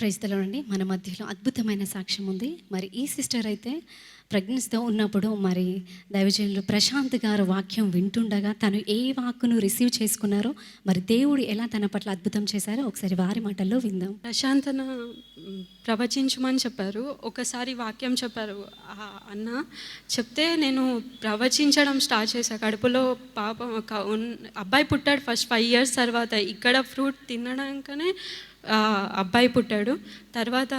ప్రైస్తలోనండి మన మధ్యలో అద్భుతమైన సాక్ష్యం ఉంది. మరి ఈ సిస్టర్ అయితే ప్రెగ్నెన్స్తో ఉన్నప్పుడు మరి దైవజనులు ప్రశాంత్ గారు వాక్యం వింటుండగా తను ఏ వాక్కును రిసీవ్ చేసుకున్నారో మరి దేవుడు ఎలా తన పట్ల అద్భుతం చేశారో ఒకసారి వారి మాటల్లో విందాం. ప్రశాంతన ప్రవచించమని చెప్పారు. ఒకసారి వాక్యం చెప్పారు. అన్న చెప్తే నేను ప్రవచించడం స్టార్ట్ చేశాను కడుపులో పాప ఒక అబ్బాయి పుట్టాడు ఫస్ట్ ఫైవ్ ఇయర్స్ తర్వాత. ఇక్కడ ఫ్రూట్ తినడానికనే అబ్బాయి పుట్టాడు. తర్వాత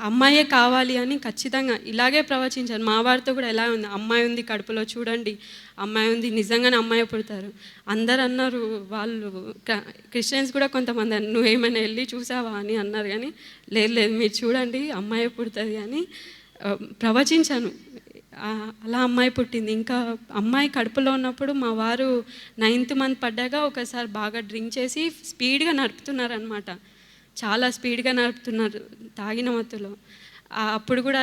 అమ్మాయే కావాలి అని ఖచ్చితంగా ఇలాగే ప్రవచించాను మా వారితో కూడా ఎలా ఉంది? అమ్మాయి ఉంది కడుపులో చూడండి. అమ్మాయి ఉంది నిజంగానే అమ్మాయి పుడతారు. అందరు అన్నారు వాళ్ళు క్రిస్టియన్స్ కూడా కొంతమంది నువ్వు నువ్వేమైనా వెళ్ళి చూసావా? అని అన్నారు. కానీ లేదు లేదు మీరు చూడండి అమ్మాయి పుడుతుంది అని ప్రవచించాను. అలా అమ్మాయి పుట్టింది. ఇంకా అమ్మాయి కడుపులో ఉన్నప్పుడు మా వారు నైన్త్ మంత్ పడ్డాక ఒకసారి బాగా డ్రింక్ చేసి స్పీడ్గా నడుపుతున్నారనమాట చాలా స్పీడ్గా నడుపుతున్నారు తాగిన మత్తులో. అప్పుడు కూడా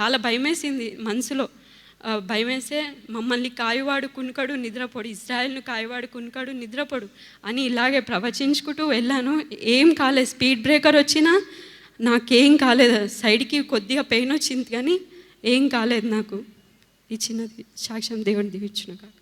చాలా భయమేసింది మనసులో. భయమేసే మమ్మల్ని కాయవాడు కునుకడు నిద్రపోడు ఇజ్రాయెల్ను కాయవాడు కునుకడు నిద్రపోడు అని ఇలాగే ప్రవచించుకుంటూ వెళ్ళాను. ఏం కాలేదు స్పీడ్ బ్రేకర్ వచ్చినా నాకేం కాలేదు. సైడ్కి కొద్దిగా పెయిన్ వచ్చింది కానీ ఏం కాలేదు నాకు. ఇచ్చినది సాక్ష్యం దేవుని దీవించిన కాదు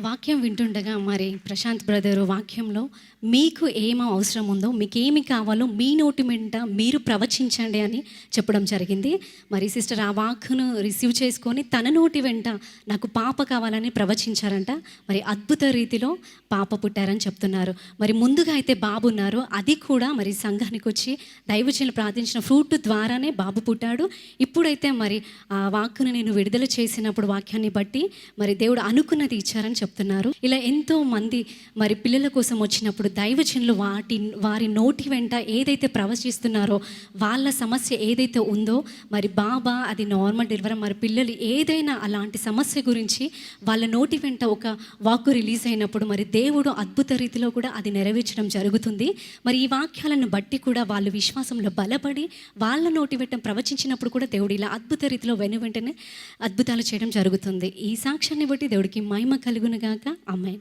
వాక్యం వింటుండగా మరి ప్రశాంత్ బ్రదరు వాక్యంలో మీకు ఏం అవసరం ఉందో మీకు ఏమి కావాలో మీ నోటి వెంట మీరు ప్రవచించండి అని చెప్పడం జరిగింది. మరి సిస్టర్ ఆ వాక్కును రిసీవ్ చేసుకొని తన నోటి వెంట నాకు పాప కావాలని ప్రవచించారంట. మరి అద్భుత రీతిలో పాప పుట్టారని చెప్తున్నారు. మరి ముందుగా అయితే బాబు ఉన్నారు. అది కూడా మరి సంఘానికి వచ్చి దైవజనులు ప్రార్థించిన ఫ్రూట్ ద్వారానే బాబు పుట్టాడు. ఇప్పుడైతే మరి ఆ వాక్కును నేను విడుదల చేసినప్పుడు వాక్యాన్ని బట్టి మరి దేవుడు అనుకున్నది ఇచ్చారని చెప్తున్నారు. ఇలా ఎంతో మంది మరి పిల్లల కోసం వచ్చినప్పుడు దైవజనులు వాటి వారి నోటి వెంట ఏదైతే ప్రవచిస్తున్నారో వాళ్ళ సమస్య ఏదైతే ఉందో మరి బాబా అది నార్మల్ డెలివరీ మరి పిల్లలు ఏదైనా అలాంటి సమస్య గురించి వాళ్ళ నోటి వెంట ఒక వాక్కు రిలీజ్ అయినప్పుడు మరి దేవుడు అద్భుత రీతిలో కూడా అది నెరవేర్చడం జరుగుతుంది. మరి ఈ వాక్యాలను బట్టి కూడా వాళ్ళు విశ్వాసంలో బలపడి వాళ్ళ నోటి వెంట ప్రవచించినప్పుడు కూడా దేవుడు ఇలా అద్భుత రీతిలో వెను వెంటనే అద్భుతాలు చేయడం జరుగుతుంది. ఈ సాక్ష్యాన్ని బట్టి దేవుడికి మహిమ కలుగునుగాక అమ్మాయి